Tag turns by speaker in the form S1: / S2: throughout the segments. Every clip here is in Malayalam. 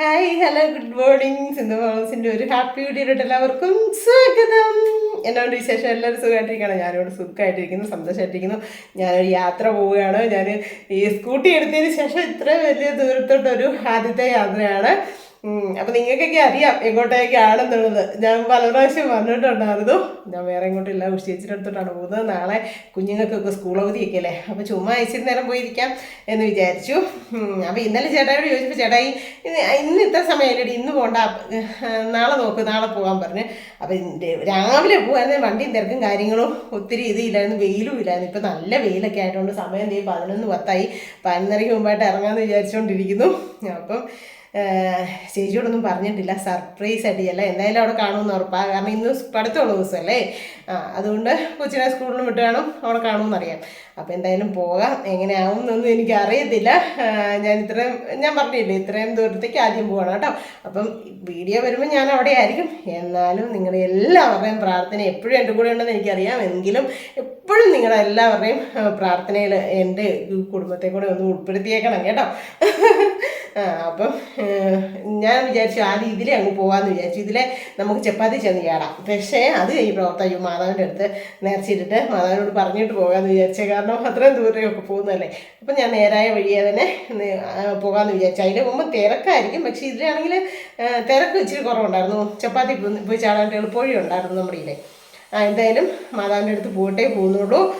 S1: Hi hello good morning Sindhu മോളസിന്റെ ഒരു ഹാപ്പി വീഡിയോയിലോട്ട് എല്ലാവർക്കും സ്വാഗതം. എന്നോട് വിശേഷം എല്ലാവരും സുഖമായിട്ടിരിക്കണം ഞാനിവിടെ സുഖമായിട്ടിരിക്കുന്നു സന്തോഷമായിട്ടിരിക്കുന്നു. ഞാനൊരു യാത്ര പോവുകയാണ്. ഞാൻ ഈ സ്കൂട്ടി എടുത്തതിന് ശേഷം ഇത്ര വലിയ ദൂരത്തോട്ടൊരു ആദ്യത്തെ യാത്രയാണ്. അപ്പം നിങ്ങൾക്കൊക്കെ അറിയാം എങ്ങോട്ടേക്കാണെന്നുള്ളത് ഞാൻ പല പ്രാവശ്യം വന്നിട്ടുണ്ടായിരുന്നു ഞാൻ വേറെ എങ്ങോട്ടില്ല ഉച്ചേച്ചിയുടെ അടുത്തോട്ടാണ് പോകുന്നത്. നാളെ കുഞ്ഞുങ്ങൾക്കൊക്കെ സ്കൂൾ അവധിയൊക്കെ അല്ലേ? അപ്പോൾ ചുമ്മാ ഇച്ചിരി നേരം പോയിരിക്കാം എന്ന് വിചാരിച്ചു. അപ്പോൾ ഇന്നലെ ചേട്ടായോട് ചോദിച്ചപ്പോൾ ചേട്ടായി ഇന്ന് ഇത്ര സമയമല്ലേ ഇന്ന് പോകണ്ട നാളെ നോക്ക് നാളെ പോകാൻ പറഞ്ഞ്. അപ്പോൾ രാവിലെ പോകാൻ വണ്ടിയും തിരക്കും കാര്യങ്ങളും ഒത്തിരി ഇതില്ലായിരുന്നു വെയിലും ഇല്ലായിരുന്നു. ഇപ്പം നല്ല വെയിലൊക്കെ ആയതുകൊണ്ട് സമയം ദേ പതിനൊന്ന് പത്തായി. പതിനൊന്നരയ്ക്ക് മുമ്പായിട്ട് ഇറങ്ങാമെന്ന് വിചാരിച്ചുകൊണ്ടിരിക്കുന്നു അപ്പം ചേച്ചിയോടൊന്നും പറഞ്ഞിട്ടില്ല. സർപ്രൈസ് അടിയല്ല എന്തായാലും അവിടെ കാണുമെന്ന് ഉറപ്പാണ് കാരണം ഇന്ന് പഠിത്തമുള്ള ദിവസമല്ലേ? ആ അതുകൊണ്ട് കൊച്ചിനെ സ്കൂളിൽ വിട്ട് കാണും അവിടെ കാണുമെന്ന് അറിയാം. അപ്പോൾ എന്തായാലും പോകാം. എങ്ങനെയാവും എന്നൊന്നും എനിക്ക് അറിയത്തില്ല. ഞാൻ ഇത്രയും ഞാൻ പറഞ്ഞില്ലേ ഇത്രയും ദൂരത്തേക്ക് ആദ്യം പോകണം കേട്ടോ. അപ്പം വീഡിയോ വരുമ്പോൾ ഞാൻ അവിടെ ആയിരിക്കും. എന്നാലും നിങ്ങളുടെ എല്ലാവരുടെയും പ്രാർത്ഥന എപ്പോഴും എന്റെ കൂടെ ഉണ്ടെന്ന് എനിക്കറിയാം. എങ്കിലും എപ്പോഴും നിങ്ങളുടെ എല്ലാവരുടെയും പ്രാർത്ഥനയിൽ എന്റെ കുടുംബത്തെ കൂടെ ഒന്ന് ഉൾപ്പെടുത്തിയേക്കണം കേട്ടോ. അപ്പം ഞാൻ വിചാരിച്ചു ആ ഇതിലെ അങ്ങ് പോകാമെന്ന് വിചാരിച്ചു. ഇതിലെ നമുക്ക് ചപ്പാത്തി ചെന്ന് ചാടാം പക്ഷേ അത് ഈ പ്രവർത്തകയും മാതാവിന്റെ അടുത്ത് നേർച്ചിട്ടിട്ട് മാതാവിനോട് പറഞ്ഞിട്ട് പോകാമെന്ന് വിചാരിച്ചേ. കാരണം അത്രയും ദൂരെയൊക്കെ പോകുന്നതല്ലേ. അപ്പം ഞാൻ നേരായ വഴിയെ തന്നെ പോകാമെന്ന് വിചാരിച്ചു. അതിന് മുമ്പ് തിരക്കായിരിക്കും. പക്ഷേ ഇതിലാണെങ്കിൽ തിരക്ക് ഇച്ചിരി കുറവുണ്ടായിരുന്നു. ചപ്പാത്തി പോയി- ചാടാൻ എളുപ്പവഴി ഉണ്ടായിരുന്നു നമ്മുടെ ഇതിലെ. എന്തായാലും മാതാവിന്റെ അടുത്ത് പോയിട്ടേ പോകുന്നുള്ളൂ.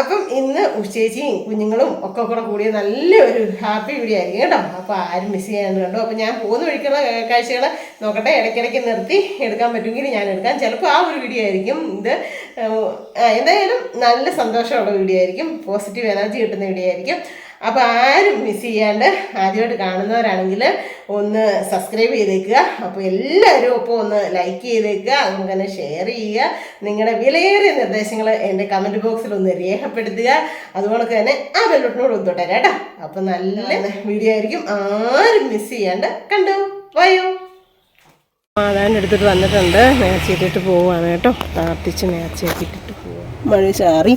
S1: അപ്പം ഇന്ന് ഉച്ചേച്ചിയും കുഞ്ഞുങ്ങളും ഒക്കെ കൂടെ കൂടിയ നല്ലൊരു ഹാപ്പി വീഡിയോ ആയിരിക്കും കേട്ടോ. അപ്പോൾ ആരും മിസ് ചെയ്യാണ്ട് കണ്ടു? അപ്പോൾ ഞാൻ പോകുന്ന വഴിക്കുള്ള കാഴ്ചകൾ നോക്കട്ടെ. ഇടയ്ക്കിടയ്ക്ക് നിർത്തി എടുക്കാൻ പറ്റുമെങ്കിൽ ഞാൻ എടുക്കാം. ചിലപ്പോൾ ആ ഒരു വീഡിയോ ആയിരിക്കും ഇത്. എന്തായാലും നല്ല സന്തോഷമുള്ള വീഡിയോ ആയിരിക്കും. പോസിറ്റീവ് എനർജി കിട്ടുന്ന വീഡിയോ ആയിരിക്കും. അപ്പോൾ ആരും മിസ് ചെയ്യാണ്ട് ആദ്യമായിട്ട് കാണുന്നവരാണെങ്കിൽ ഒന്ന് സബ്സ്ക്രൈബ് ചെയ്തേക്കുക. അപ്പോൾ എല്ലാവരും ഒപ്പം ഒന്ന് ലൈക്ക് ചെയ്തേക്കുക. അതുപോലെ തന്നെ ഷെയർ ചെയ്യുക. നിങ്ങളുടെ വിലയേറിയ നിർദ്ദേശങ്ങൾ എന്റെ കമന്റ് ബോക്സിൽ ഒന്ന് രേഖപ്പെടുത്തുക. അതുപോലെ തന്നെ ആ ബെല്ലോട്ടിനോട് ഒത്തോട്ടെ കേട്ടോ. അപ്പോൾ നല്ല വീഡിയോ ആയിരിക്കും. ആരും മിസ് ചെയ്യാണ്ട് കണ്ടു? വയോ. മാതാവിന്റെ അടുത്തിട്ട് വന്നിട്ടുണ്ട്. നേർച്ചയിട്ടിട്ട് പോവുകയാണ് കേട്ടോ. പ്രാർത്ഥിച്ച് നേർച്ചയൊക്കെ ഇട്ടിട്ട് പോവുക മഴ ചാറി.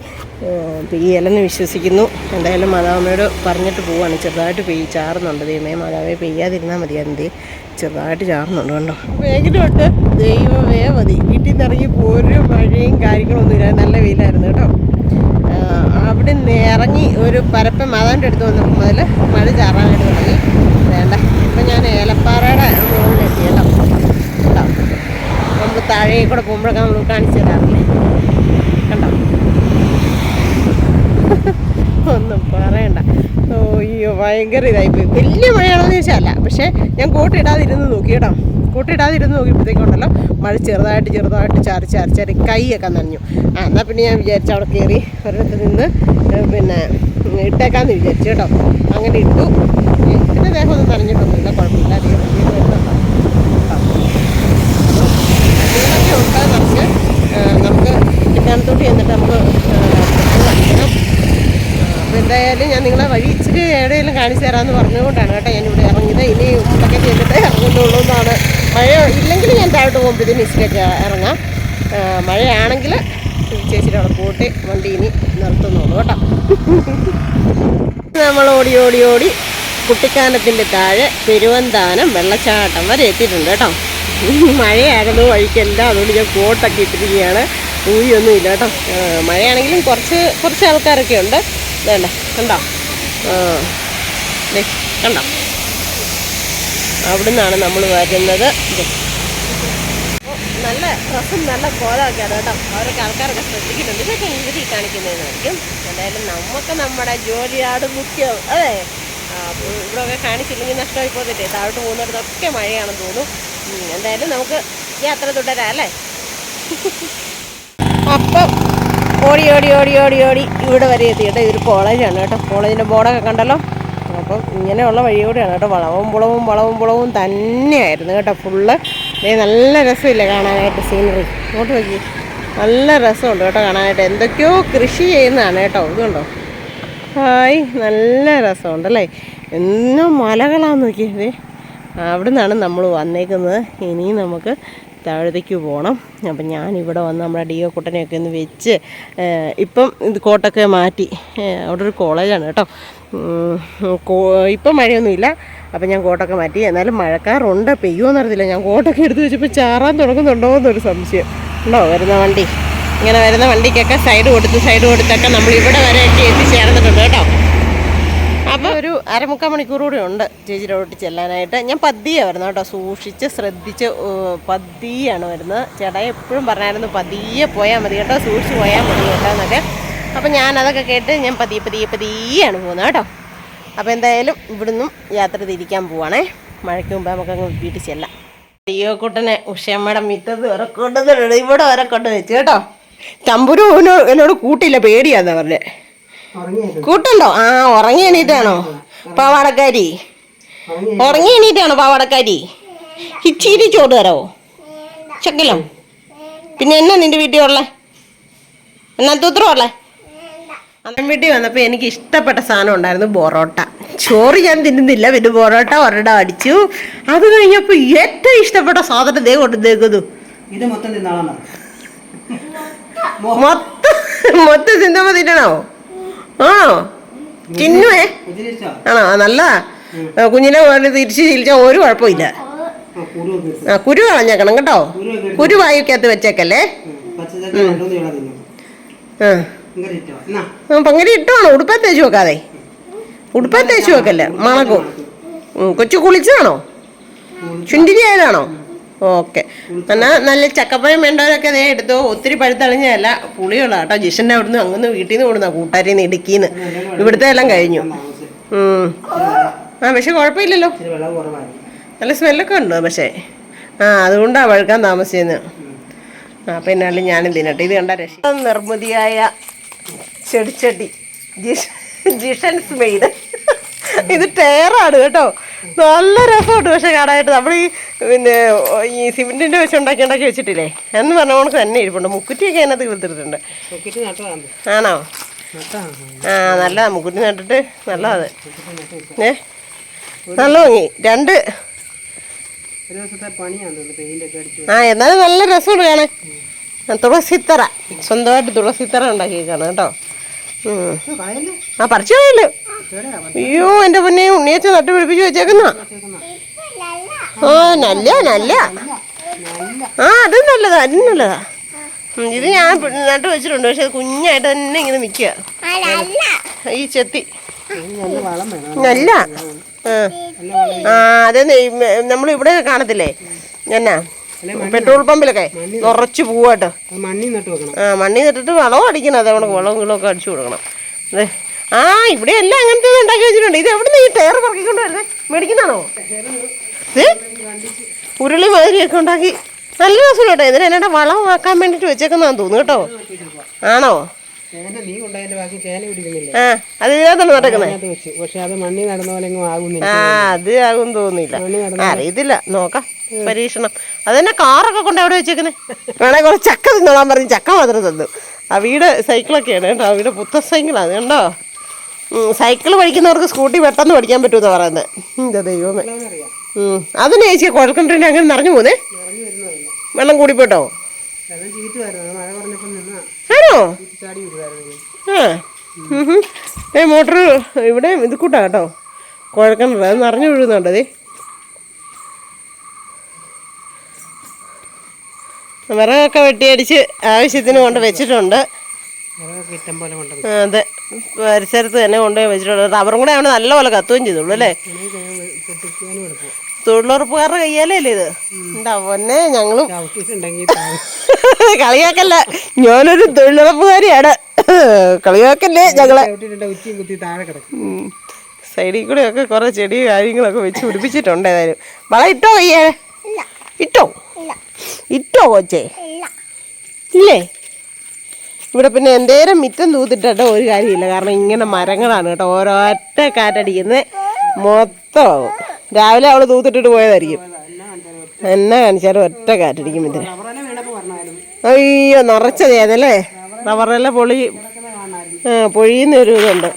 S1: പെയ്യലെന്ന് വിശ്വസിക്കുന്നു. എന്തായാലും മാതാവമ്മയോട് പറഞ്ഞിട്ട് പോവാണ്. ചെറുതായിട്ട് പെയ്യ് ചാറുന്നുണ്ട്. ദൈവമേ മാതാവേ പെയ്യാതിരുന്നാൽ മതി എന്തേ ചെറുതായിട്ട് ചാറുന്നുണ്ട് കണ്ടോ. വേഗിലോട്ട്. ദൈവമേ മതി. വീട്ടിൽ നിന്ന് ഇറങ്ങി ഒരു മഴയും കാര്യങ്ങളൊന്നും ഇല്ല നല്ല വെയിലായിരുന്നു കേട്ടോ. അവിടെ നിന്ന് ഇറങ്ങി ഒരു പരപ്പ മാതാവിന്റെ അടുത്ത് വന്നപ്പോൾ മുതൽ മഴ ചാറാനായിട്ട് തുടങ്ങി. വേണ്ട. ഇപ്പം ഞാൻ ഏലപ്പാറയുടെ മുകളിലെത്തി കേട്ടോ. കേട്ടോ. നമ്മൾ താഴെ കൂടെ പോകുമ്പോഴൊക്കെ നമ്മൾ കാണിച്ചു തരാറില്ലേ കണ്ടോ ഒന്നും പറയണ്ട ഓ, അയ്യോ ഭയങ്കര ഇതായിപ്പോയി വലിയ മഴയാണെന്ന് ചോദിച്ചാൽ പക്ഷേ ഞാൻ കോട്ടിടാതിരുന്ന് നോക്കി കേട്ടോ. കൂട്ടിടാതിരുന്ന് നോക്കിയപ്പോഴത്തേക്കുണ്ടല്ലോ മഴ ചെറുതായിട്ട് ചെറുതായിട്ട് ചാറി ചാറി ചാറി കൈയൊക്കെ നനഞ്ഞു. ആ എന്നാൽ പിന്നെ ഞാൻ വിചാരിച്ചു അവിടെ കയറി ഒരിടത്ത് നിന്ന് പിന്നെ ഇട്ടേക്കാന്ന് വിചാരിച്ചു കേട്ടോ. അങ്ങനെ ഇട്ടു. ഇതിന്റെ പിന്നെ ദേഹം ഒന്നും നനഞ്ഞിട്ടൊന്നുമില്ല കുഴപ്പമില്ല. അധികം നമുക്ക് കിട്ടാനത്തോട്ട് ചെന്നിട്ട് നമുക്ക് എന്തായാലും ഞാൻ നിങ്ങളെ വഴി ഇച്ചിരി എവിടെയെങ്കിലും കാണിച്ചു തരാമെന്ന് പറഞ്ഞുകൊണ്ടാണ് കേട്ടോ ഞാൻ ഇവിടെ ഇറങ്ങിയത്. ഇനി മുമ്പൊക്കെ ചെയ്തിട്ട് ഇറങ്ങുന്നുള്ളൂ എന്നാണ്. മഴ ഇല്ലെങ്കിൽ ഞാൻ താഴോട്ട് പോകുമ്പോൾ ഇതിന് ഇച്ചിരിയൊക്കെ ഇറങ്ങാം. മഴയാണെങ്കിൽ ചേച്ചിയുടെ അവിടെ പോയിട്ട് വണ്ടി ഇനി നിർത്തുന്നുള്ളൂ കേട്ടോ. നമ്മൾ ഓടി ഓടി ഓടി കുട്ടിക്കാനത്തിന്റെ താഴെ പെരുവന്താനം വെള്ളച്ചാട്ടം വരെ എത്തിയിട്ടുണ്ട് കേട്ടോ. മഴയായിരുന്നു വഴിക്കെല്ലാം അതുകൊണ്ട് ഞാൻ കോട്ടൊക്കെ ഇട്ടിരിക്കുകയാണ്. ഊയൊന്നും ഇല്ല കേട്ടോ മഴയാണെങ്കിലും കുറച്ച് കുറച്ച് ആൾക്കാരൊക്കെ ഉണ്ട്. വേണ്ട കണ്ടോ? കണ്ടോ? അവിടുന്നാണ് നമ്മൾ വരുന്നത്. നല്ല ഡ്രസ്സും നല്ല കോലമൊക്കെയാണ് കേട്ടോ. അവരൊക്കെ ആൾക്കാരൊക്കെ ശ്രദ്ധിക്കുന്നുണ്ട്. ഇതൊക്കെ ഇവരി കാണിക്കുന്നതായിരിക്കും. എന്തായാലും നമുക്ക് നമ്മുടെ ജോലിയാട് മുഖ്യം അതെ. ഇവിടെയൊക്കെ കാണിച്ചില്ലെങ്കിൽ നഷ്ടമായി പോകത്തില്ലേ? താഴോട്ട് പോകുന്നിടത്തൊക്കെ മഴയാണെന്ന് തോന്നുന്നു. എന്തായാലും നമുക്ക് യാത്ര തുടരാം അല്ലേ? അപ്പം ഓടി ഓടി ഓടി ഓടി ഓടി. ഇവിടെ വരെ എത്തി കേട്ടോ. ഇതൊരു കോളേജാണ് കേട്ടോ. കോളേജിന്റെ ബോർഡൊക്കെ കണ്ടല്ലോ. അപ്പം ഇങ്ങനെയുള്ള വഴിയോടെയാണ് കേട്ടോ. വളവും പുളവും വളവും പുളവും തന്നെയായിരുന്നു കേട്ടോ. ഫുള്ള് നല്ല രസമില്ലേ കാണാനായിട്ട് സീനറി ഇങ്ങോട്ട് നോക്കി. നല്ല രസമുണ്ട് കേട്ടോ കാണാനായിട്ട്. എന്തൊക്കെയോ കൃഷി ചെയ്യുന്നതാണ് കേട്ടോ. ഇതുണ്ടോ? ഹായ്. നല്ല രസമുണ്ട് അല്ലേ? എന്നോ മലകളാന്ന് നോക്കിയത് അവിടെ നിന്നാണ് നമ്മൾ വന്നേക്കുന്നത്. ഇനിയും നമുക്ക് താഴത്തേക്ക് പോകണം. അപ്പം ഞാനിവിടെ വന്ന് നമ്മുടെ ഡിയോ കുട്ടനെയൊക്കെ ഒന്ന് വെച്ച് ഇപ്പം ഇത് കോട്ടൊക്കെ മാറ്റി. അവിടെ ഒരു കോളേജാണ് കേട്ടോ. ഇപ്പം മഴയൊന്നുമില്ല. അപ്പം ഞാൻ കോട്ടൊക്കെ മാറ്റി. എന്നാലും മഴക്കാറുണ്ട്. പെയ്യുമെന്ന് അറിയത്തില്ല. ഞാൻ കോട്ടൊക്കെ എടുത്ത് വെച്ചപ്പോൾ ചാറാൻ തുടങ്ങുന്നുണ്ടോ എന്നൊരു സംശയം. ഉണ്ടോ? വരുന്ന വണ്ടി. ഇങ്ങനെ വരുന്ന വണ്ടിക്കൊക്കെ സൈഡ് കൊടുത്ത് സൈഡ് കൊടുത്തൊക്കെ നമ്മൾ ഇവിടെ വരെയൊക്കെ എത്തിച്ചേർന്നിട്ടുണ്ട് കേട്ടോ. ഒരു അരമുക്കാൽ മണിക്കൂർ കൂടി ഉണ്ട് ചേച്ചിയുടെ റോട്ടിൽ ചെല്ലാനായിട്ട്. ഞാൻ പതിയെ വരുന്നത് കേട്ടോ. സൂക്ഷിച്ച് ശ്രദ്ധിച്ച് പതിയാണ് വരുന്നത്. ചേട്ടായി എപ്പോഴും പറഞ്ഞായിരുന്നു പതിയെ പോയാൽ മതി കേട്ടോ സൂക്ഷിച്ച് പോയാൽ മതി കേട്ടോ എന്നൊക്കെ. അതൊക്കെ കേട്ട് ഞാൻ പതിയെ പതിയെ പതിയാണ് പോകുന്നത് കേട്ടോ. അപ്പോൾ എന്തായാലും ഇവിടുന്നും യാത്ര തിരിക്കാൻ പോവാണേ. മഴയ്ക്ക് മുമ്പ് നമുക്കങ്ങ് വീട്ടിൽ ചെല്ലാം. അയ്യോക്കുട്ടനെ ഉഷയമ്മയുടെ മിറ്റത്ത് കൊണ്ടുവന്നിട്ടുണ്ട്. ഇവിടെ വരെ കൊണ്ട് വെച്ച് കേട്ടോ. തമ്പുരു എന്നോട് കൂട്ടില്ല പേടിയാന്നാ പറഞ്ഞേ. കൂട്ടുണ്ടോ? ആ ഉറങ്ങി എണീറ്റാണോ? പാവാടക്കാരി. ഉറങ്ങി എണീറ്റാണോ പാവാടക്കാരി? ഇച്ചിരി ചോറ് തരാവോ ചക്കലോ? പിന്നെ എന്നാ നിന്റെ വീട്ടിൽ ഉള്ളേ? എന്നാ തൂത്രം ഉള്ളേ? അമ്മൻ വീട്ടിൽ വന്നപ്പോൾ എനിക്ക് ഇഷ്ടപ്പെട്ട സാധനം ഉണ്ടായിരുന്നു പൊറോട്ട. ചോറ് ഞാൻ തിന്നുന്നില്ല പിന്നെ പൊറോട്ട ഒരെണ്ണം അടിച്ചു. അത് കഴിഞ്ഞപ്പോൾ ഏറ്റവും ഇഷ്ടപ്പെട്ട സാധനം ദേ കൊണ്ട് തേക്കുന്നു
S2: ഇത് മൊത്തം തിന്നാണോ
S1: മൊത്തം മൊത്തം തിന്നുമ്പോൾ തിന്നണോ? ആ
S2: ചിന്നുവേ
S1: ആണോ? ആ, നല്ല. കുഞ്ഞിനെ പോലെ തിരിച്ച് ശീലിച്ചാൽ ഒരു കുഴപ്പമില്ല.
S2: ആ
S1: കുരു കളഞ്ഞേക്കണം കേട്ടോ. കുരു വായുക്കകത്ത് വെച്ചേക്കല്ലേ? ആ. പങ്കരി ഇട്ടാണോ ഉടുപ്പേ തേച്ച് വെക്കാതെ. ഉടുപ്പേ തേച്ച് വെക്കല്ലേ? മണക്കും. കൊച്ചു കുളിച്ചതാണോ? ചുണ്ടിരി ആയതാണോ? ഓക്കെ. എന്നാ നല്ല ചക്കപ്പഴം വേണ്ടവരൊക്കെ അതേ എടുത്തു. ഒത്തിരി പഴുത്തളിഞ്ഞല്ല പുളിയുള്ള കേട്ടോ. ജിഷന്റെ അവിടുന്ന് അങ്ങനെ വീട്ടിൽ നിന്ന് കൊടുന്ന കൂട്ടാരിൽ നിന്ന് ഇടുക്കിന്ന്. ഇവിടുത്തെ എല്ലാം കഴിഞ്ഞു. ആ പക്ഷെ കുഴപ്പമില്ലല്ലോ. നല്ല സ്മെല്ലൊക്കെ ഉണ്ട് പക്ഷേ? ആ അതുകൊണ്ടാണ് വഴുക്കാൻ താമസിച്ചത് ആ പിന്നെ അല്ല ഞാനും തിന്നട്ടെ. ഇത് കണ്ട രക്ഷ നിർമ്മിതിയായ ചെടിച്ചട്ടി. ജിഷൻ ജിഷൻസ് മെയ്ഡ്. ഇത് ടയറാണ് കേട്ടോ. നല്ല രസമുണ്ട് പക്ഷെ കാണാനായിട്ട്. നമ്മൾ ഈ പിന്നെ ഈ സിമെന്റിന്റെ വെച്ച് ഉണ്ടാക്കി ഉണ്ടാക്കി വെച്ചിട്ടില്ലേ? എന്ന് പറഞ്ഞ കണക്ക് തന്നെ ഇരിപ്പുണ്ട്. മുക്കുറ്റിയൊക്കെ അതിനകത്ത് കൊടുത്തിട്ടുണ്ട് ആണോ? ആ നല്ലതാ. മുക്കുറ്റി നട്ടിട്ട് നല്ലത് ഏ? നല്ല ഭംഗി. രണ്ട്. ആ എന്നാലും നല്ല രസമുണ്ട് കാണാൻ. തുളസിത്തറ. സ്വന്തമായിട്ട് തുളസിത്തറ ഉണ്ടാക്കിയേക്കാണ് കേട്ടോ. ആ പറിച്ചു
S2: എവിടെയാ
S1: അയ്യോ എന്റെ പൊന്നെ ഉണ്ണിയച്ച നട്ട് പിടിപ്പിച്ച് വെച്ചേക്കുന്ന. ആ നല്ല നല്ല. ആ അത് നല്ലതാ അത് നല്ലതാ. ഇത് ഞാൻ നട്ട് വെച്ചിട്ടുണ്ട് പക്ഷെ കുഞ്ഞായിട്ട് തന്നെ ഇങ്ങനെ നിൽക്കുക ഈ ചെത്തി.
S2: നല്ല.
S1: ആ. അതെ നമ്മൾ ഇവിടെ കാണത്തില്ലേ? എന്നാ? പെട്രോൾ പമ്പിലൊക്കെ നിറച്ച് പോവാട്ടോ. ആ മണ്ണി നട്ടിട്ട് വളവും അടിക്കണം അത് അവിടെ വളവും കിളൊക്കെ അടിച്ചു കൊടുക്കണം. അതെ ആ ഇവിടെ എല്ലാം അങ്ങനത്തെ ഉണ്ടാക്കി വെച്ചിട്ടുണ്ട്. ഇത് എവിടെ നിന്ന് ഈ ടയർ പറക്കിക്കൊണ്ട് വരുന്നത് മേടിക്കുന്നതാണോ? ഉരുളി മാതിരിയൊക്കെ ഉണ്ടാക്കി. നല്ല രസം കേട്ടോ. ഇതിന് എന്നാ വളം ആക്കാൻ വേണ്ടിയിട്ട് വെച്ചേക്കുന്നതാന്ന് തോന്നുന്നു കേട്ടോ. ആണോ? ആ അത് ഇതിനകത്താണ് നടക്കുന്നത് ആ അത് ആകും തോന്നില്ല അറിയത്തില്ല. നോക്കാം. പരീക്ഷണം. അതന്നെ കാറൊക്കെ കൊണ്ട് അവിടെ വെച്ചേക്കുന്നത് വേണേ കുറച്ച് ചക്ക തിന്നോളാൻ പറഞ്ഞു ചക്ക മാത്രം തന്നു. ആ വീട് സൈക്കിളൊക്കെയാണ് കേട്ടോ. ആ വീട് പുത്ത സൈക്കിളാണ് കണ്ടോ? സൈക്കിൾ പഠിക്കുന്നവർക്ക് സ്കൂട്ടി പെട്ടെന്ന് പഠിക്കാൻ പറ്റുമെന്ന് പറയുന്നത് എന്താ ദൈവമേ. അതിന് ചേച്ചി കുഴൽക്കിണറിന് അങ്ങനെ നിറഞ്ഞു പോന്നേ? വെള്ളം കൂടിപ്പോട്ടോ
S2: പറഞ്ഞപ്പോൾ നിന്നാ
S1: ആണോ ഏ മോട്ടർ ഇവിടെ ഇത് കൂട്ടാ. കേട്ടോ കുഴൽക്കിണർ അത് നിറഞ്ഞു വീഴുന്നുണ്ട് അതേ വിറകൊക്കെ വെട്ടിയടിച്ച് ആവശ്യത്തിന് കൊണ്ട് വെച്ചിട്ടുണ്ട്. അതെ. പരിസരത്ത് തന്നെ കൊണ്ടുപോയി വെച്ചിട്ടുണ്ട്. റബ്ബറും കൂടെ അവിടെ നല്ലപോലെ കത്തുകയും ചെയ്തുള്ളൂ അല്ലേ? തൊഴിലുറപ്പുകാരുടെ കയ്യാലേ അല്ലേ ഇത്? എന്താ പൊന്നെ ഞങ്ങളും. കളിയാക്കല്ല. ഞാനൊരു തൊഴിലുറപ്പുകാരിയാണ്. കളിയാക്കല്ലേ ഞങ്ങളെ. സൈഡിൽ കൂടെ ഒക്കെ കുറെ ചെടി കാര്യങ്ങളൊക്കെ വെച്ച് പിടിപ്പിച്ചിട്ടുണ്ട് ഏതായാലും. വള ഇട്ടോ കയ്യേ? ഇട്ടോ? ഇട്ടോ കൊച്ചേ? ഇല്ലേ? ഇവിടെ പിന്നെ എന്തേരം മിറ്റം തൂത്തിട്ടോ ഒരു കാര്യമില്ല. കാരണം ഇങ്ങനെ മരങ്ങളാണ് കേട്ടോ. ഓരോറ്റ കാറ്റടിക്കുന്നത് മൊത്തം. രാവിലെ അവൾ തൂത്തിട്ടിട്ട് പോയതായിരിക്കും. എന്നെ കാണിച്ചാലും ഒറ്റ കാറ്റടിക്കും ഇതിന്. അയ്യോ നിറച്ചത് ഏതല്ലേ റബ്ബറല്ല പൊളി ആ പൊഴിയുന്ന ഒരു ഇതുണ്ട്.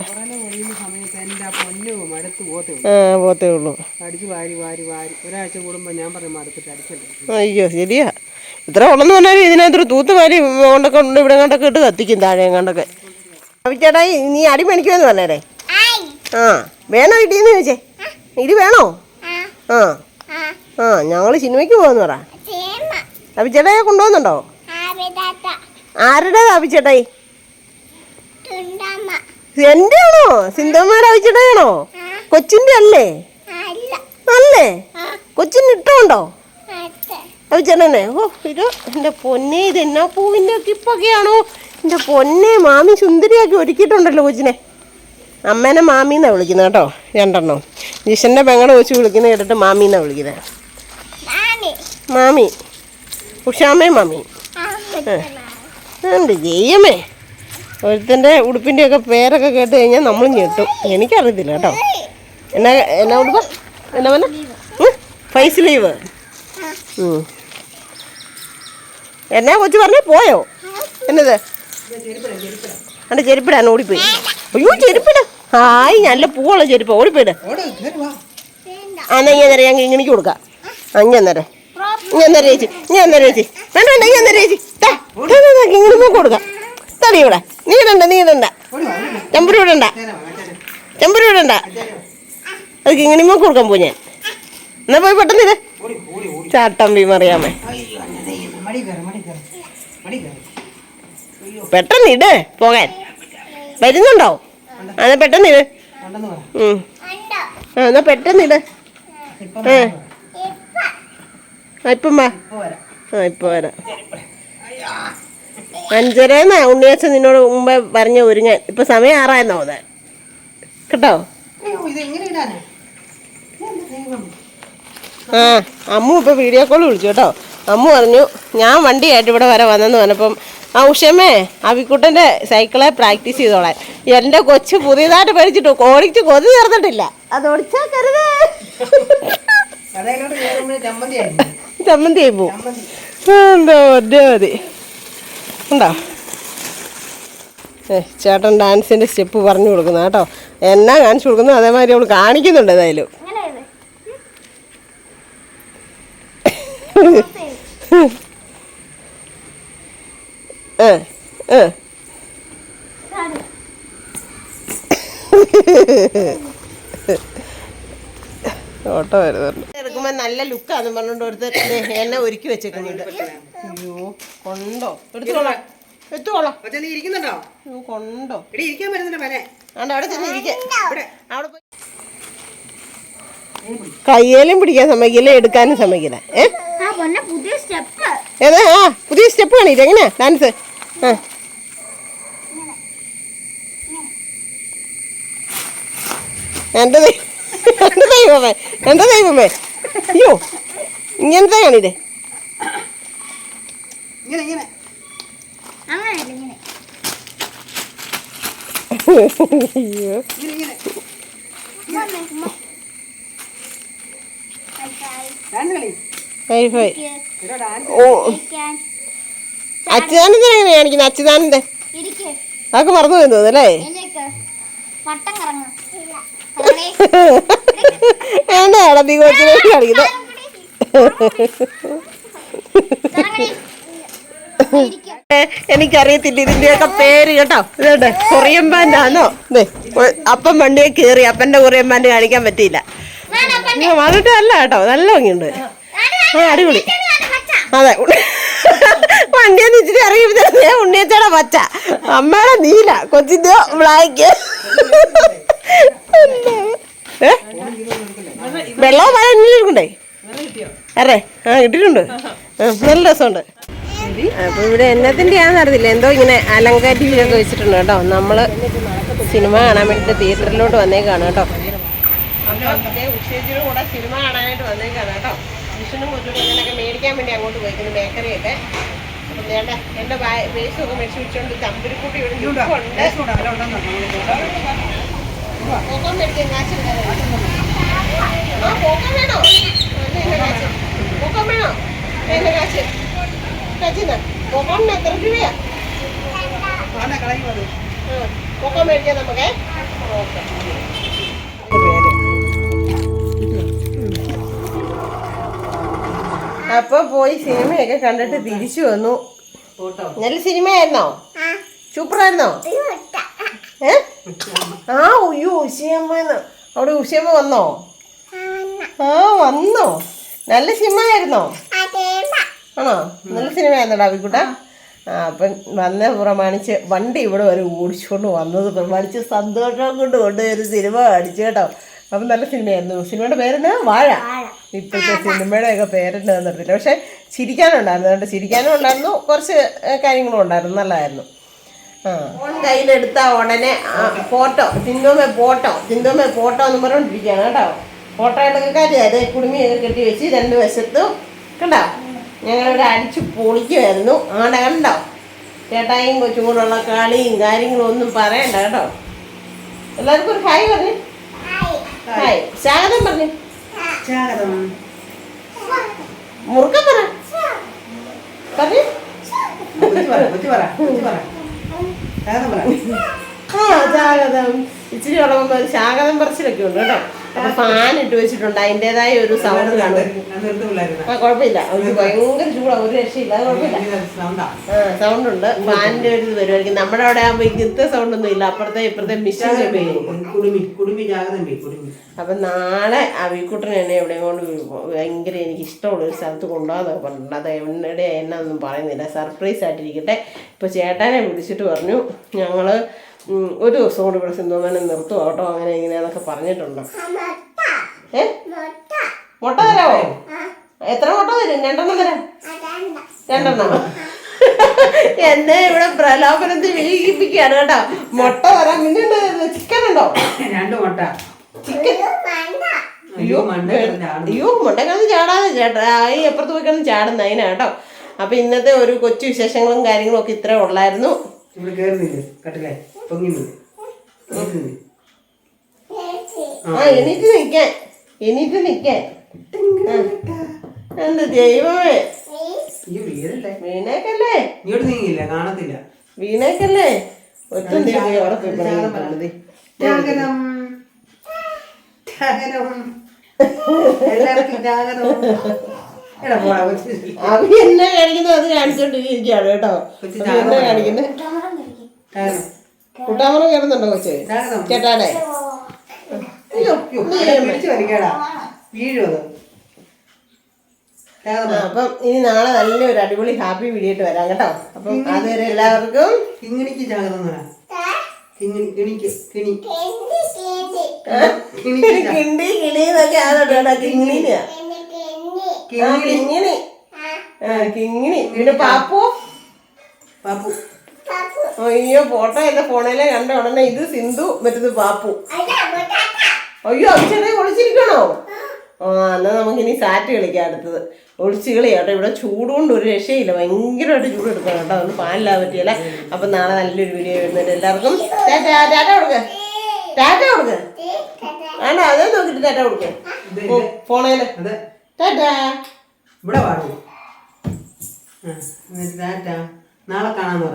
S2: ആ പോത്തേ ഉള്ളൂ.
S1: അയ്യോ ശരിയാ. ഇത്ര ഉള്ളെന്ന് പറഞ്ഞാൽ ഇതിനകത്തൊരു തൂത്ത് മാരി കൊണ്ടൊക്കെ ഉണ്ട് ഇവിടെ കണ്ടൊക്കെ ഇട്ട് കത്തിക്കും താഴെ കണ്ടൊക്കെ. ചേട്ടായി നീ അടി മേടിക്കുമെന്ന് പറഞ്ഞേരെ. ആ വേണോ ഇടിയെന്ന് ചോദിച്ചേ? ഇടി വേണോ? ആ. ആ. ഞങ്ങൾ സിനിമയ്ക്ക് പോകാന്ന് പറ. അഭിച്ചേട്ടയെ കൊണ്ടുപോകുന്നുണ്ടോ? ആരുടെ അഭിച്ചേട്ടായി എന്റെ ആണോ സിന്ധമ്മയുടെ അഭിച്ചേട്ടയാണോ കൊച്ചിന്റെ അല്ലേ? അല്ലേ. കൊച്ചിന് ഇട്ടുണ്ടോ അഭിച്ചേട്ടനെ ഓ ഇത് എന്റെ പൊന്നെ ഇത് എന്നാ പൂവിന്റെ ഒക്കെ ഇപ്പൊക്കെയാണോ എന്റെ പൊന്നെ മാമി സുന്ദരിയാക്കി ഒരുക്കിയിട്ടുണ്ടല്ലോ കൊച്ചിനെ. അമ്മേനെ മാമിന്നാണ് വിളിക്കുന്നത് കേട്ടോ രണ്ടെണ്ണം. ജിഷന്റെ പെങ്ങളെ വെച്ച് വിളിക്കുന്നത് കേട്ടിട്ട് മാമിന്നാണ് വിളിക്കുന്നത്. മാമി. ഉഷാമേ മാമി. ഉണ്ട് ജയ്യമേ ഒരുത്തന്റെ ഉടുപ്പിന്റെയൊക്കെ പേരൊക്കെ കേട്ട് കഴിഞ്ഞാൽ നമ്മളും ഞെട്ടും. എനിക്കറിയത്തില്ല കേട്ടോ. എന്നാ എന്നാ ഉടുപ്പ? എന്നാ പറഞ്ഞ ഫൈസ് ലീവ് എന്നാ കൊച്ചു പറഞ്ഞേ പോയോ? എന്നത്? എന്റെ ചെരുപ്പിടാണ് ഓടിപ്പോയി. അയ്യോ ചെരുപ്പിട. ഹായ് നല്ല പൂവുള്ള ചെരുപ്പ്. ഓടിപ്പോയിട. ഇങ്ങനെ തരാം ഞങ്ങൾ ഇങ്ങനെക്ക് കൊടുക്കാം. ആ ഇങ്ങനെ തരാം ഇങ്ങനെ തരാം ചേച്ചി. ഞാൻ തരാം ചേച്ചി. വേണ്ട വേണ്ട ഞാൻ നേരെ ചേച്ചി. ഇങ്ങനെ കൊടുക്കാം. തടി ഇവിടെ. നീ ഇടണ്ട നീ ഇടണ്ട. ചെമ്പൂര് ഇടണ്ട. ചെമ്പൂര് അത് ഇങ്ങനെ കൊടുക്കാൻ പോ ഞാൻ. എന്നാ പോയി പെട്ടെന്ന് ഇത്. ചാട്ടമ്പി മറിയാമേ പെട്ടെന്ന് ഇട് പോകാൻ. വരുന്നുണ്ടോ? അതെ എന്നാ പെട്ടെന്ന് ഇട്. ആ എന്നാ പെട്ടെന്ന് ഇട്. ആ, ഇപ്പം വാ. ആ ഇപ്പൊ വരാം. അഞ്ചരന്നാ ഉണ്ണിയാച്ച നിന്നോട് മുമ്പേ പറഞ്ഞ ഒരുങ്ങാൻ. ഇപ്പൊ സമയം ആറായിരുന്നോ അതെ കേട്ടോ? ആ അമ്മു ഇപ്പൊ വീഡിയോ കോൾ വിളിച്ചു കേട്ടോ. അമ്മു പറഞ്ഞു ഞാൻ വണ്ടിയായിട്ട് ഇവിടെ വരെ വന്നെന്ന് പറഞ്ഞപ്പം ആ ഉഷമേ അവിക്കുട്ടന്റെ സൈക്കിളെ പ്രാക്ടീസ് ചെയ്തോളാൻ എന്റെ കൊച്ച് പുതിയതായിട്ട് പഠിച്ചിട്ട് ഓടിച്ച് കൊതി തീർന്നിട്ടില്ല. അത് ഓടിച്ചാ കരുതേ. ചമ്മന്തി ആയി പോവും. എന്താ ഒറ്റ മതി. ഉണ്ടോ? ഏ ചേട്ടൻ ഡാൻസിന്റെ സ്റ്റെപ്പ് പറഞ്ഞു കൊടുക്കുന്ന കേട്ടോ. എന്നാ കാണിച്ചു കൊടുക്കുന്നു? അതേമാതിരി അവൾ കാണിക്കുന്നുണ്ട് ഏതായാലും ഏ ഏ ഓട്ടോ വരുന്നുണ്ട്. എടുക്കുമ്പോ നല്ല ലുക്കാന്ന് പറഞ്ഞോണ്ട് ഒരുത്തർ എന്നെ ഒരുക്കി വെച്ചേക്കുന്നുണ്ട്. അയ്യോ കൊണ്ടോ? എടുത്തോളാം. എടുത്തോളാം.
S2: നീ ഇരിക്കുന്നുണ്ടോ?
S1: അയ്യോ, കൊണ്ടോ?
S2: എടി ഇരിക്കാൻ
S1: പറ്റുന്നുണ്ടോ അവിടെ ചെന്ന് ഇരിക്കേ. അവിടെ കയ്യേലും പിടിക്കാൻ സമ്മതിക്കില്ല എടുക്കാനും സമ്മതിക്കില്ല. ഏ?
S3: ആ പൊന്നെ പുതിയ സ്റ്റെപ്പ്.
S1: ഏതാ? ആ പുതിയ സ്റ്റെപ്പ് കാണിത് എങ്ങനെയാ? ഡാൻസ്. ആ. എന്റെ ദൈ- എന്റെ ദൈവമേ എന്റെ ദൈവമേ. അയ്യോ ഇങ്ങനത്തെ ആണിത്
S2: ഇങ്ങനെ ഇങ്ങനെ.
S3: അങ്ങനെയല്ല ഇങ്ങനെ.
S1: അയ്യോ.
S2: ഡാൻസ്
S1: ഓ. അച്യുതാനന്ദൻ എങ്ങനെ കാണിക്കുന്നത് അച്യുതാനന്ദൻ. അതൊക്കെ മറന്നു പോയി തോന്നുന്നു അല്ലേ
S3: എഴുന്നേക്ക്. വട്ടം കറങ്ങ്. കറങ്ങടി.
S1: വേണ്ട അടബി കോച്ചിനെ കാണിക്കുന്നത്
S3: കറങ്ങടി. ഇരിക്ക്.
S1: ഏ, എനിക്കറിയത്തില്ല ഇതിന്റെയൊക്കെ പേര് കേട്ടോ ഇതുണ്ട് കൊറിയമ്പാന്റെ ആണോ ദേ, ഒ- അപ്പം വണ്ടിയെ കയറി അപ്പന്റെ കൊറിയമ്പാന്റെ കാണിക്കാൻ പറ്റിയില്ല വളരെ അല്ല കേട്ടോ. നല്ല ഭംഗിയുണ്ട്. ആ അടിപൊളി. അതെ. വണ്ടിയെന്ന് ഇച്ചിരി ഇറങ്ങി ഉണ്ണിയച്ചയുടെ പച്ച. അമ്മയുടെ നീല. കൊച്ചിന്റെ ബ്ലാക്ക് ഏ? വെള്ളം മഴ എടുക്കണ്ടേ അറേ ആ കിട്ടിയിട്ടുണ്ട്. നല്ല രസമുണ്ട്. അപ്പൊ ഇവിടെ എന്നത്തിന്റെ ആണെന്ന് അറിയില്ല എന്തോ ഇങ്ങനെ അലങ്കാരിയിലൊക്കെ വെച്ചിട്ടുണ്ട് കേട്ടോ. നമ്മൾ സിനിമ കാണാൻ വേണ്ടിട്ട് തിയേറ്ററിലോട്ട് വന്നേക്കാണ് കേട്ടോ. ഉച്ചേച്ചിയുടെ കൂടെ സിനിമ കാണാനായിട്ട് വന്നേക്കാണ് കേട്ടോ. വിഷനും ഇങ്ങനെയൊക്കെ മേടിക്കാൻ വേണ്ടി അങ്ങോട്ട് പോയിക്കുന്നു ബേക്കറിയൊക്കെ അപ്പം വേണ്ട എന്റെ വേസ്റ്റൊക്കെ മേടിച്ച് വെച്ചോണ്ട് ചമ്പരിക്കുട്ടി ഇവിടെ പോക്കാൻ മേടിക്കാൻ കാശ് ആ പോക്കാൻ വേണോ? കാശ്. പോക്കാൻ വേണോ? എന്നാ കാശ്. കാശിന്ന്? പോക്കാണിന് എത്ര രൂപയാ? പോക്കാൻ മേടിക്കാം നമുക്ക്. ഓക്കെ. അപ്പൊ പോയി സിനിമയൊക്കെ കണ്ടിട്ട് തിരിച്ചു വന്നു. നല്ല സിനിമയായിരുന്നോ?
S3: ആ,
S1: സൂപ്പറായിരുന്നോ? ആ ഉയ്യോ ഉഷിയമ്മന്ന് അവിടെ ഉഷിയമ്മ വന്നോ? ആ വന്നോ. നല്ല സിനിമയായിരുന്നോ? ആണോ? നല്ല സിനിമയായിരുന്നോടാ അവിക്കുട്ട ആ അപ്പം വന്ന പ്രമാണിച്ച് വണ്ടി ഇവിടെ വരെ ഓടിച്ചുകൊണ്ട് വന്നത് പ്രമാണിച്ച് സന്തോഷം കൊണ്ട് കൊണ്ടുവരും സിനിമ കാണിച്ചു കേട്ടോ. അപ്പം നല്ല സിനിമയായിരുന്നു. സിനിമയുടെ പേരെന്നാ? വാഴ. ഇപ്പോഴത്തെ സിനിമയുടെ ഒക്കെ പേരെന്നാന്ന് അറിയില്ല പക്ഷെ ചിരിക്കാനുണ്ടായിരുന്നു. അതുകൊണ്ട് ചിരിക്കാനും ഉണ്ടായിരുന്നു കുറച്ച് കാര്യങ്ങളും ഉണ്ടായിരുന്നു. നല്ലതായിരുന്നു. ആ. ഫോൺ കയ്യിലെടുത്ത ഉടനെ ഫോട്ടോ. ചിന്തോമേ ഫോട്ടോ. ചിന്തോമേ ഫോട്ടോ എന്ന് പറഞ്ഞുകൊണ്ടിരിക്കുകയാണ് കേട്ടോ. ഫോട്ടോ എടുക്കുക കാര്യം. അത് കുടുമിയൊക്കെ കെട്ടി വെച്ച് രണ്ട് വശത്തും കണ്ടോ? ഞങ്ങളിവിടെ അടിച്ച് പൊളിക്കുമായിരുന്നു ആടെ കണ്ടോ? ചേട്ടായും കൊച്ചും കൂടെയുള്ള കളിയും കാര്യങ്ങളും ഒന്നും പറയണ്ട കേട്ടോ. എല്ലാവർക്കും ഒരു ഹായ് പറഞ്ഞു. ഹായ് സ്വാഗതം പറഞ്ഞു.
S2: സ്വാഗതം.
S1: മുറുക്കം പറ. പറഞ്ഞു. ആ സ്വാഗതം. ഇച്ചിരി ഒരു സ്വാഗതം പറച്ചിലൊക്കെ ഉണ്ട് കേട്ടോ. അപ്പൊ ഫാൻ ഇട്ട് വെച്ചിട്ടുണ്ട്. അതിന്റെതായ ഒരു സൗണ്ട് കാണും. ആ കുഴപ്പമില്ല. ഒരു ഭയങ്കര ചൂടാ. ഒരു രക്ഷയില്ല. അത് കുഴപ്പമില്ല.
S2: സൗണ്ടാ
S1: ആ. സൗണ്ട് ഉണ്ട്. ഫാനിന്റെ ഒരു ഇത് വരുമായിരിക്കും നമ്മുടെ അവിടെ ആകുമ്പോൾ ഇങ്ങനത്തെ സൗണ്ട് ഒന്നും ഇല്ല. അപ്പുറത്തെ ഇപ്പുറത്തെ മിഷൻ അപ്പൊ നാളെ അവിക്കുട്ടൻ എന്നെ എവിടെയും കൊണ്ട് ഭയങ്കര എനിക്ക് ഇഷ്ടമുള്ള ഒരു സ്ഥലത്ത് കൊണ്ടുപോകാന്നൊക്കെ പറഞ്ഞിട്ടുണ്ട് അത് എവിടെ എന്നെ ഒന്നും പറയുന്നില്ല. സർപ്രൈസ് ആയിട്ടിരിക്കട്ടെ. ഇപ്പൊ ചേട്ടനെ വിളിച്ചിട്ട് പറഞ്ഞു. ഞങ്ങൾ ഒരു ദിവസം കൊണ്ട് ഇവിടെ സിന്ധുമേനെ നിർത്തും കേട്ടോ അങ്ങനെ ഇങ്ങനെയാന്നൊക്കെ പറഞ്ഞിട്ടുണ്ട്. ഏ? മുട്ട. തരാമോ എത്ര മുട്ട തരും? രണ്ടെണ്ണം തരാം. രണ്ടെണ്ണം. എന്നെ ഇവിടെ പ്രലോഭനത്തിൽ വീഴിപ്പിക്കുകയാണ് കേട്ടോ. മുട്ട തരാം. പിന്നെ ചിക്കൻ ഉണ്ടോ?
S2: രണ്ട് മുട്ട.
S1: ചിക്കൻ
S2: അയ്യോ മണ്ട.
S1: അയ്യോ മുണ്ടക്കിടന്ന് ചാടാതെ ചേട്ടാ. ഈ എപ്പുറത്ത് പോയി കിടന്ന് ചാടുന്ന അതിനാ കേട്ടോ. അപ്പൊ ഇന്നത്തെ ഒരു കൊച്ചു വിശേഷങ്ങളും കാര്യങ്ങളും ഒക്കെ ഇത്രേ ഉള്ളായിരുന്നു.
S2: കട്ടിലേ? പൊങ്ങി നിന്ന്
S1: ആ എണീറ്റ് നിൽക്കാൻ. എണീറ്റ് നിൽക്കാൻ. എന്ത് ദൈവമേ? വീണേക്കല്ലേ?
S2: ഇങ്ങോട്ട് നീങ്ങില്ല കാണത്തില്ല.
S1: വീണേക്കല്ലേ? ഒറ്റ അവിടെ പോയി അവ എന്നെ കാണിക്കുന്നത് അത് കാണിച്ചോണ്ടിരിക്കുകയാണ് കേട്ടോ. എന്നെ കാണിക്കുന്നത് കുട്ടാമറ കയറുന്നുണ്ടോ കൊച്ചേ?
S2: ജാഗരം
S1: അപ്പം ഇനി നാളെ നല്ലൊരു അടിപൊളി ഹാപ്പി വീഡിയോ ആയിട്ട് വരാം കേട്ടോ. അപ്പം അതുവരെ എല്ലാവർക്കും
S2: കിങ്ങിണിക്ക് ജാഗ്രത കിണിക്ക് കിണി
S1: കിണ്ടി എന്നൊക്കെ ആണോ കിങ്ങിണിയാ
S2: കിങ്ങിണി
S1: കിങ്ങിണി പിന്നെ പാപ്പു?
S2: പാപ്പു.
S1: അയ്യോ ഫോട്ടോ എന്റെ ഫോണിലെ കണ്ട ഉടനെ ഇത് സിന്ധു മറ്റത് പാപ്പു അയ്യോ അച്ഛനെ ഒളിച്ചിരിക്കണോ? ആ. എന്നാ നമുക്ക് ഇനി സാറ്റ് കളിക്കാം അടുത്തത്. ഒളിച്ച് കളി കേട്ടോ ഇവിടെ ചൂടുകൊണ്ട് ഒരു രക്ഷയില്ല ഭയങ്കരമായിട്ട് ചൂട് എടുക്കണം കേട്ടോ അതൊന്നും പാനില്ലാതെ പറ്റിയല്ല? അപ്പം നാളെ നല്ലൊരു വീഡിയോ വരുന്നുണ്ട് എല്ലാവർക്കും. ടാറ്റ ടാറ്റ കൊടുക്ക. ടാറ്റ കൊടുക്ക. വേണ്ട അതേ നോക്കിട്ട് ടാറ്റ കൊടുക്ക. ഫോണേൽ.
S2: അതെ.
S1: ടാറ്റ
S2: ഇവിടെ പാടൂ ടാറ്റ നാളെ കാണാൻ പറ